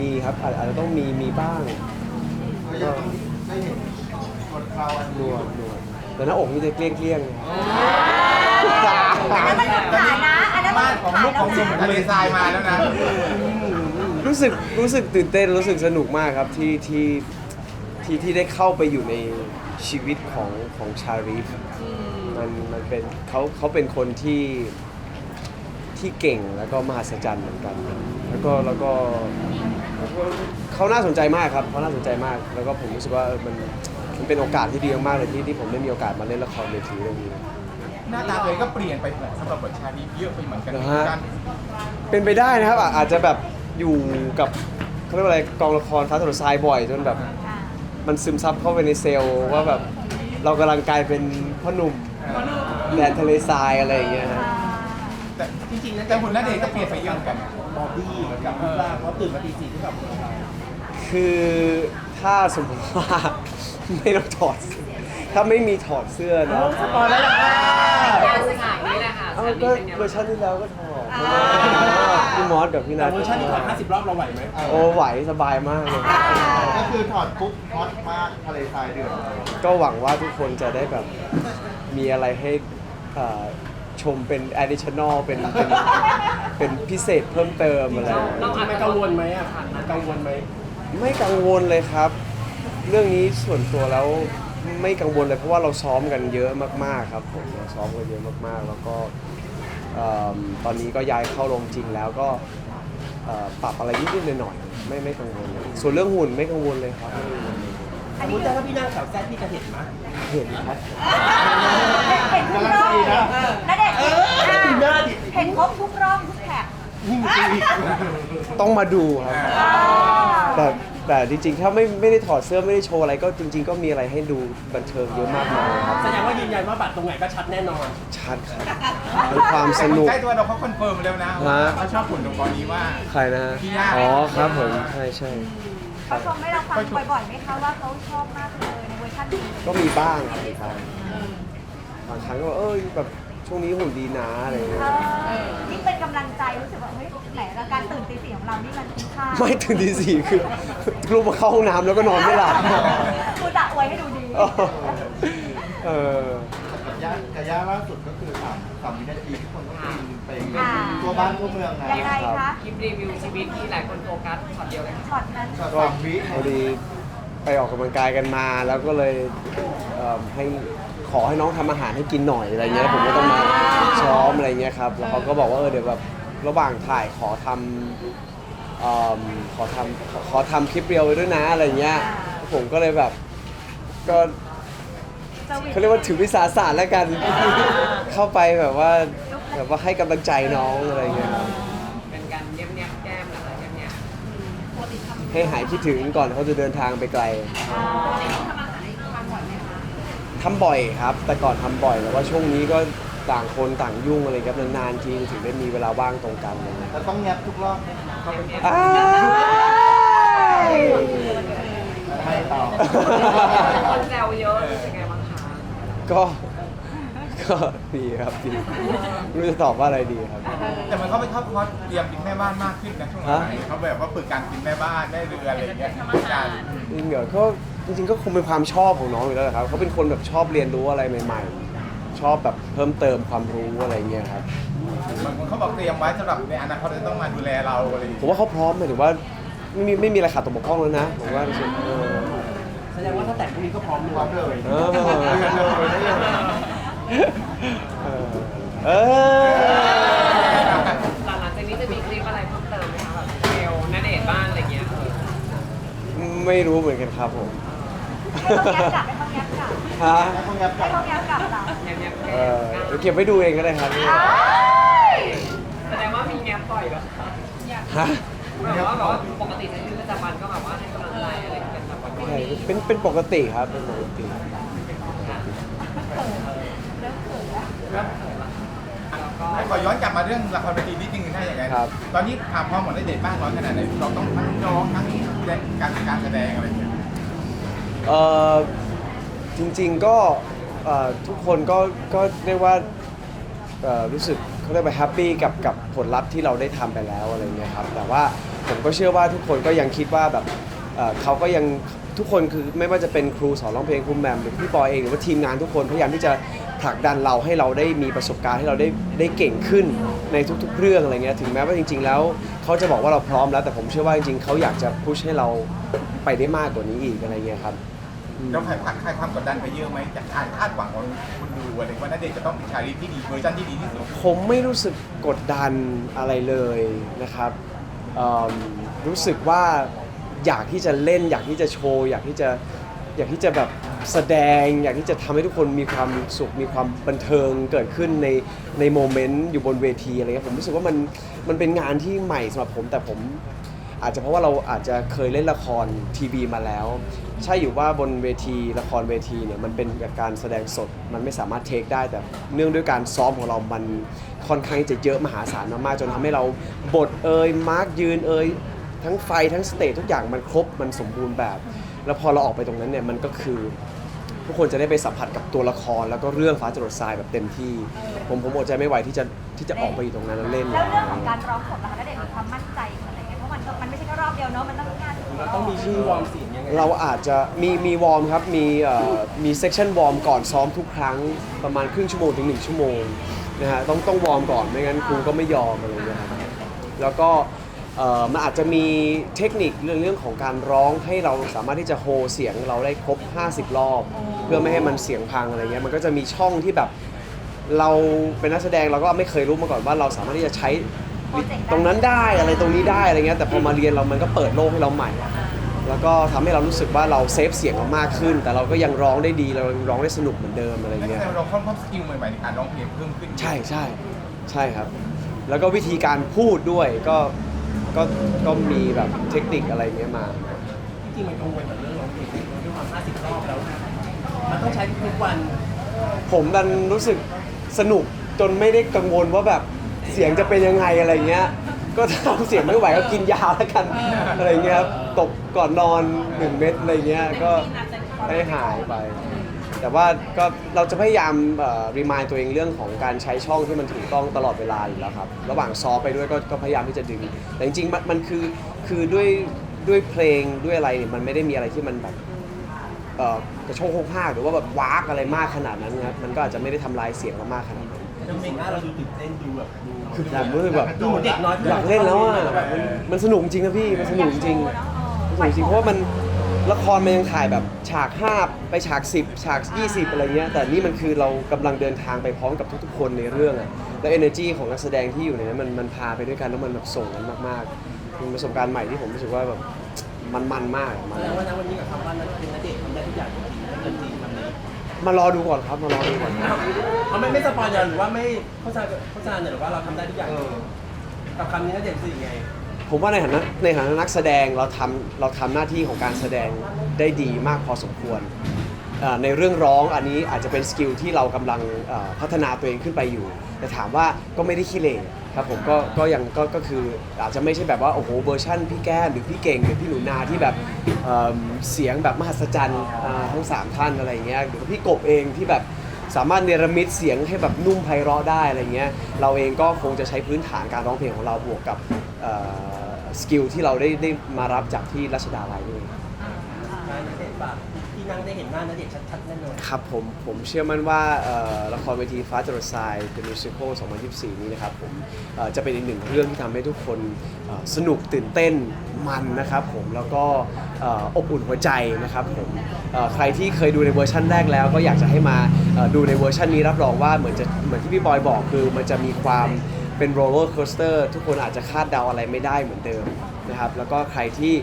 มีครับอาจอาจจะต้องมีมีบ้างก็ยังต้องได้เห็นคนเราอันนวดนวดแต่หน้าอกนี่จะเกลี้ยงเกลี้ยงอันนั้นมันขายนะ อันนั้นมับ้านนของขายลูกของหนุ่มแล้วนะทะเลทรายมาแล้วนะ รู้สึกรู้สึกตื่นเต้นรู้สึกสนุกมากครับที่ที่ที่ที่ได้เข้าไปอยู่ในชีวิตของของชาริฟมันมันเป็นเขาเขาเป็นคนที่ที่เก่งแล้วก็มหัศจรรย์เหมือนกัน แล้วก็แล้วก็แล้วก็ เขาน่าสนใจมากครับเขาน่าสนใจมาก แล้วก็ผมรู้สึกว่าเออมันมันเป็นโอกาสที่ดีมากๆเลยที่ที่ผมได้มีโอกาสมาเล่นละครเวทีเรื่องนี้หน้าตาตัวเองก็เปลี่ยนไปสำหรับบทชาลีเยอะไปเหมือนกันเหรอฮะ การเป็นไปได้นะครับอะอาจจะแบบอยู่กับเขาเรียกว่าอะไรกองละครฟ้าถนนทรายบ่อยจนแบบอ่ามันซึมซับเข้าไปในเซลล์ว่าแบบเรากำลังกลายเป็นพ่อหนุ่มแดนทะเลทรายอะไรอย่างเงี้ยฮะ แต่จริงๆแล้วแต่หุ่นหน้าเด็กก็เปลี่ยนไปเยอะเหมือนกันบอบบี้กับรูปร่างเพราะตื่นมาตีสี่ที่แบบของเราคือถ้าสมมติว่า ไม่ต้องถอด ถ้าไม่มีถอดเสื้อเนาะสปอยแล้วล่ะค่ะการสกายนี่แหละค่ะเอาสามีก็เป็นไงเวอร์ชันที่แล้วก็ถอดอ่าพี่มอสกับพี่นัแต่ทเวอร์ชันที่ถอด50 รอบเราไหวไหมโอ้ไหวสบายมากเลยก็คือถอดปุ๊บฮอตมากทะเลทรายเดือดก็หวังว่าทุกคนจะได้แบบมีอะไรให้เอ่อ ชมเป็น additional เป็นเป็นเป็นพิเศษเพิ่มเติมอะไรอย่างเงี้ยเราอาจไม่จะกังวลไหมอะกังวลไหมไม่กังวลเลยครับ เรื่องนี้ส่วนตัวแล้วไม่กังวลเลยเพราะว่าเราซ้อมกันเยอะมากๆครับผมเราซ้อมกันเยอะมากๆ แล้วก็เอิ่มตอนนี้ก็ย้ายเข้าโรงจริงแล้วก็เอ่อปรับอะไรนิดๆหน่อยๆไม่ไม่กังวลเลยส่วนเรื่องหุ่นไม่กังวลเลยครับ สมมติถ้าพี่นั่งแถวแซดพี่จะเห็นไหมเห็นครับเห็นทุกรอบณเดชน์เห็นหน้าดิเห็นครบทุกรอบทุกแท็กยิ่งจริงต้องมาดูครับอ่าแต่แต่จริงๆ ถ้าไม่ไม่ได้ถอดเสื้อไม่ได้โชว์อะไรก็จริง ๆ ก็มีอะไรให้ดูบันเทิงเยอะมากมายครับแสดงว่ายืนยันว่าบัตรตรงไหนก็ชัดแน่นอน ชัดครับเป็นความสนุกใกล้ตัวเราเขาคอนเฟิร์มแล้วนะว่าฮะเขาชอบหุ่นตรงตอนนี้ว่าใครนะฮะพี่ย่าอ๋อครับผมใช่ใช่เขาชมให้เราฟังบ่อยๆไหมคะว่าเขาชอบมากเลยในเวอร์ชันนี้ก็มีบ้างครับมี บ้างบางครั้งก็เออแบบช่วงนี้หุ่นดีนะอะไรอย่างเงี้ย เออยิ่งเป็นกำลังใจรู้สึกว่าเฮ้ยแหมแล้วการตื่นตีสี่ของเรานี่มันคุ้มค่าไม่ถึงทีสี่คือลูกมาเข้าห้องน้ำแล้วก็นอนไม่หลับคุณจะอวยให้ดูดี เออ กับย่ากับย่าล่าสุดก็คือสามสามวินาทีทุกคนก็ฟินไปอ่าทั่วบ้านทั่วเมืองนะยังไงคะคลิปรีวิวชีวิตที่หลายคนโฟกัสช็อตเดียวเลยค่ะช็อตนั้นช็อตก็สามวิพอดีไปออกกำลังกายกันมาแล้วก็เลยเอิ่มให้ ขอให้น้องทำอาหารให้กินหน่อยอะไรเงี้ยผมก็ต้องมาซ้อมอะไรเงี้ยครับแล้วเขาก็บอกว่าเออเดี๋ยวแบบระหว่างถ่ายขอทำเอิ่มขอทำขอขอทำคลิปเรียวไว้ด้วยนะอะไรเงี้ยผมก็เลยแบบก็สวิตช์เขาเรียกว่าถือวิสาสะแล้วกัน เข้าไปแบบว่าแบบว่าให้กำลังใจน้องอะไรเงี้ยครับเป็นการเนียบเนียบๆแก้มนะคะเนียบเนียบให้หายคิดถึงก่อนเขาจะเดินทางไปไกล ทำ บ่อยครับ แต่ก่อนทำบ่อยแต่ว่าช่วงนี้ก็ต่างคนต่างยุ่งอะไรครับนานๆทีถึงได้มีเวลาว่างตรงกันอะไรเงี้ยแล้วต้องแงบทุกรอบไหมเขาเป็นอ้ายไม่ต่อคนแซวเยอะรู้สึกไงบ้างคะก็ก็ดีครับดีไม่รู้จะตอบว่าอะไรดีครับ แต่มันเขาไปเข้าคอร์สเตรียมกินแม่บ้านมากขึ้นนะช่วงหลังฮะ เขาแบบว่าฝึกการกินแม่บ้านได้เรืออะไรอย่างเงี้ยการ จริงเหรอก็ จริงๆก็คงเป็นความชอบของน้องอยู่แล้วแหละครับเขาเป็นคนแบบชอบเรียนรู้อะไรใหม่ๆ ชอบแบบเพิ่มเติมความรู้อะไรเงี้ยครับบางคนเขาบอกเตรียมไว้สำหรับในอนาคตจะต้องมาดูแลเราอะไรอย่างผเงี้ยมว่าเขาพร้อมหมายถึงว่าไม่มีไม่มีอะไรขาดตกบกพร่องแล้วนะผมว่าเออแสดงว่าถ้าแต่งพรุ่งนี้ก็พร้อมเลยพร้อมเลยเออเออเออ หลังจากนี้จะมีคลิปอะไรเพิ่มเติมไหมคะแบบเบลณเดชน์บ้างอะไรเงี้ยเออไม่รู้เหมือนกันครับผมให้เขาแง้ม กลับให้เขาแง้มกลับฮะให้เขาแง้มกลับเหรอเนียบเนียบๆเอแก้อมเดี๋ยวเก็บไว้ดูเองก็ได้ครับอ้ายแสดงว่ามีแง้มบ่อยเหรอคะฮะแบบว่าแบบว่าปกติใช้ชีวิตประจำวันก็แบบว่าให้กำลังใจอะไรกันแบบปกใช่ติเป็นเป็นปกติครับเป็นปกติแล้วก็ให้ขอย้อนกลับมาเรื่องละครเวทีนิดนึงได้ยังไงครับ ตอนนี้ถามความหมดได้เด็ดบ้างร้อยขนาดไหนเราต้องทั้งร้องทั้งการการแสดงอะไรอย่างเงี้ย เออจริงๆก็เอ่อทุกคนก็ก็เรียกว่าเอ่อรู้สึกเขาเรียกว่าแฮปปี้กับกับผลลัพธ์ที่เราได้ทำไปแล้วอะไรเงี้ยครับแต่ว่าผมก็เชื่อว่าทุกคนก็ยังคิดว่าแบบเอ่อเขาก็ยังทุกคนคือไม่ว่าจะเป็นครูสอนร้องเพลงครูแหมมหรือพี่ปอยเองหรือว่าทีมงานทุกคนพยายามที่จะผลักดันเราให้เราได้มีประสบการณ์ให้เราได้ได้เก่งขึ้นในทุกๆเรื่องอะไรเงี้ยถึงแม้ว่าจริง ๆ แล้วเขาจะบอกว่าเราพร้อมแล้ว แต่ผมเชื่อว่าจริงๆเขาอยากจะพุชให้เราไปได้มากกว่านี้อีกอะไรเงี้ยครับ เราผ่านผ่านคลายความกดดันไปเยอะไหมจากการคาดหวังของคนดูอะไรว่าณเดชน์จะต้องมีชาลีที่ดีเวอร์ชันที่ดีที่สุดผมไม่รู้สึกกดดันอะไรเลยนะครับเอิ่มรู้สึกว่าอยากที่จะเล่น อยากที่จะโชว์ อยากที่จะอยากที่จะแบบแสดง อยากที่จะทำให้ทุกคนมีความสุขมีความบันเทิงเกิดขึ้นในในโมเมนต์อยู่บนเวทีอะไรเงี้ยผมรู้สึกว่ามันมันเป็นงานที่ใหม่สำหรับผมแต่ผม อาจจะเพราะว่าเราอาจจะเคยเล่นละครทีวีมาแล้ว ใช่อยู่ว่าบนเวทีละครเวทีเนี่ยมันเป็นแบบการแสดงสดมันไม่สามารถเทคได้แต่เนื่องด้วยการซ้อมของเรามันค่อนข้างจะเยอะมหาศาลมากๆจนทำให้เราบทเอ่ยมาร์กยืนเอ่ยทั้งไฟทั้งสเตจทุกอย่างมันครบมันสมบูรณ์แบบ แล้วพอเราออกไปตรงนั้นเนี่ยมันก็คือทุกคนจะได้ไปสัมผัสกับตัวละครแล้วก็เรื่องฟ้าจรดทรายแบบเต็มที่ ผมผมอดใจไม่ไหวที่จะที่จะออกไปอยู่ตรงนั้นแล้วเล่นแล้วเรื่องของการร้องสดล่ะคะณเดชน์มีความมั่น มันก็มันไม่ใช่แค่รอบเดียวเนาะมันต้องงานเราต้องมีชื่อวอร์มเสียงยังไงเราอาจจะมีมีวอร์มครับ มีเอ่อมีเซ c ชันวอร์มก่อนซ้อมทุกครั้งประมาณครึ่งชั่วโมงถึง 1 ชั่วโมงนะฮะต้องต้องวอร์มก่อนไม่งั้นครูก็ไม่ยอมอะไรอย่างเงี้ยครับแล้วก็เอ่อมันอาจจะมีเทคนิคเรื่องเรื่องของการร้องให้เราสามารถที่จะโฮเสียงเราได้ครบ 50 รอบ เพื่อไม่ให้มันเสียงพังอะไรเงี้ยมันก็จะมีช่องที่แบบ เราเป็นนักแสดงเราก็ไม่เคยรู้มาก่อนว่าเราสามารถที่จะใช้ ตรงนั้นได้อะไรตรงนี้ได้อะไรเงี้ยแต่พอมาเรียนเรามันก็เปิดโลกให้เราใหม่แล้วก็ทำให้เรารู้สึกว่าเราเซฟเสียงเรามากขึ้น แต่เราก็ยังร้องได้ดีเรายังร้องได้สนุกเหมือนเดิมอะไรนั่นเงี้ยแสดงว่าเราเพิ่มสกิลใหม่ๆในการร้องเพลงเพิ่มขึ้นใช่ใช่ใช่ครับ แล้วก็วิธีการพูดด้วยก็ก็ก็มีแบบเทคนิคอะไรเงี้ยมา จริงๆมันกังวลกับเรื่องร้องเพลงด้วยความ50รอบแล้ว มันต้องใช้ทุกวันผมดันรู้สึกสนุกจนไม่ได้กังวลว่าแบบ เสียงจะเป็นยังไงอะไรเงี้ย ก็ทำเสียงไม่ไหวก็กินยาแล้วกันอะไรเงี้ยครับตบก่อนนอนหนึ่งเม็ดอะไรเงี้ยก็ให้หายไป แต่ว่าก็เราจะพยายามรีมายตัวเองเรื่องของการใช้ช่องที่มันถูกต้องตลอดเวลาอยู่แล้วครับ ระหว่างซ้อมไปด้วยก็ก็พยายามที่จะดึง แต่จริงๆมันมันคือคือด้วยด้วยเพลงด้วยอะไรเนี่ยมันไม่ได้มีอะไรที่มันแบบเอ่อกระโชกโคกห้าหรือว่าแบบวากอะไรมากขนาดนั้นครับมันก็อาจจะไม่ได้ทำลายเสียงเรามากขนาด นั้นดูสีหน้าเราดูตื่นเต้นดูแบบดูคือผมรู้สึกแบบดูเหมือนเด็กน้อยที่อยากเล่นแล้วอะมันมันสนุกจริงนะพี่มันสนุกจริงสนุกจริงเพราะว่ามันละครมันยังถ่ายแบบฉาก5ไปฉาก 10 ฉาก 20 อะไรเงี้ยแต่นี่มันคือเรากำลังเดินทางไปพร้อมกับทุกๆคนในเรื่องอะแล้ว energy ของนักแสดงที่อยู่ในนั้นมันมันพาไปด้วยกันแล้วมันแบบส่งกันมากๆเป็นประสบการณ์ใหม่ที่ผมรู้สึกว่าแบบมันมันมากมันแสดงว่าณวันนี้กับคำว่านั้นเป็นนักเด็กทำได้ทุกอย่างจริงๆถ้าเกินจริงทำเลย มารอดูก่อนครับมารอดูก่อนเขาไม่ไม่สปอยล์หรือว่าไม่โฆษณาโฆษณาหรือว่าเราทำได้ทุกอย่างจริงกับคำนี้นักเด็กรู้สึกยังไงผมว่าในฐานะในฐานะนักแสดงเราทำเราทำหน้าที่ของการแสดงได้ดีมากพอสมควรเอ่อในเรื่องร้องอันนี้อาจจะเป็นสกิลที่เรากำลังเอ่อพัฒนาตัวเองขึ้นไปอยู่ แต่ถามว่าก็ไม่ได้ขี้เหร่ ครับผมก็ก็ยังก็ก็คืออาจจะไม่ใช่แบบว่าโอ้โหเวอร์ชั่นพี่แก้มหรือพี่เก่งหรือพี่หนูนาที่แบบเอิ่มเสียงแบบมหัศจรรย์อ่าทั้งสามท่านอะไรอย่างเงี้ยหรือพี่กบเองที่แบบสามารถเนรมิตเสียงให้แบบนุ่มไพเราะได้อะไรเงี้ยเราเองก็คงจะใช้พื้นฐานการร้องเพลงของเราบวกกับสกิลที่เราได้ได้มารับจากที่รัชดาลัยด้วย ฝาก นั่งได้เห็นหน้านักเด็กชัดๆแน่นอน ครับผมผมเชื่อมั่นว่าเอ่อละครเวทีฟ้าจรดทราย The Musical 2024 นี้นะครับผมเอ่อจะเป็นอีกหนึ่งเรื่องที่ทำให้ทุกคนเอ่อสนุกตื่นเต้นมันนะครับผมแล้วก็เอ่ออบอุ่นหัวใจนะครับผมเอ่อใครที่เคยดูในเวอร์ชันแรกแล้ว ก็อยากจะให้มาเอ่อดูในเวอร์ชันนี้รับรองว่าเหมือนจะเหมือนที่พี่บอยบอกคือมันจะมีความเป็นโรลเลอร์โคสเตอร์ทุกคนอาจจะคาดเดาอะไรไม่ได้เหมือนเดิมนะครับแล้วก็ใครที่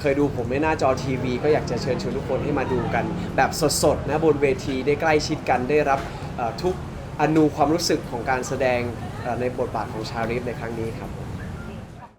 เคยดูผมในหน้าจอทีวี ก็อยากจะเชิญชวนทุกคนให้มาดูกัน แบบสดๆนะบนเวทีได้ใกล้ชิดกันได้รับทุกอนูความรู้สึกของการแสดงในบทบาทของชาริฟในครั้งนี้ครับ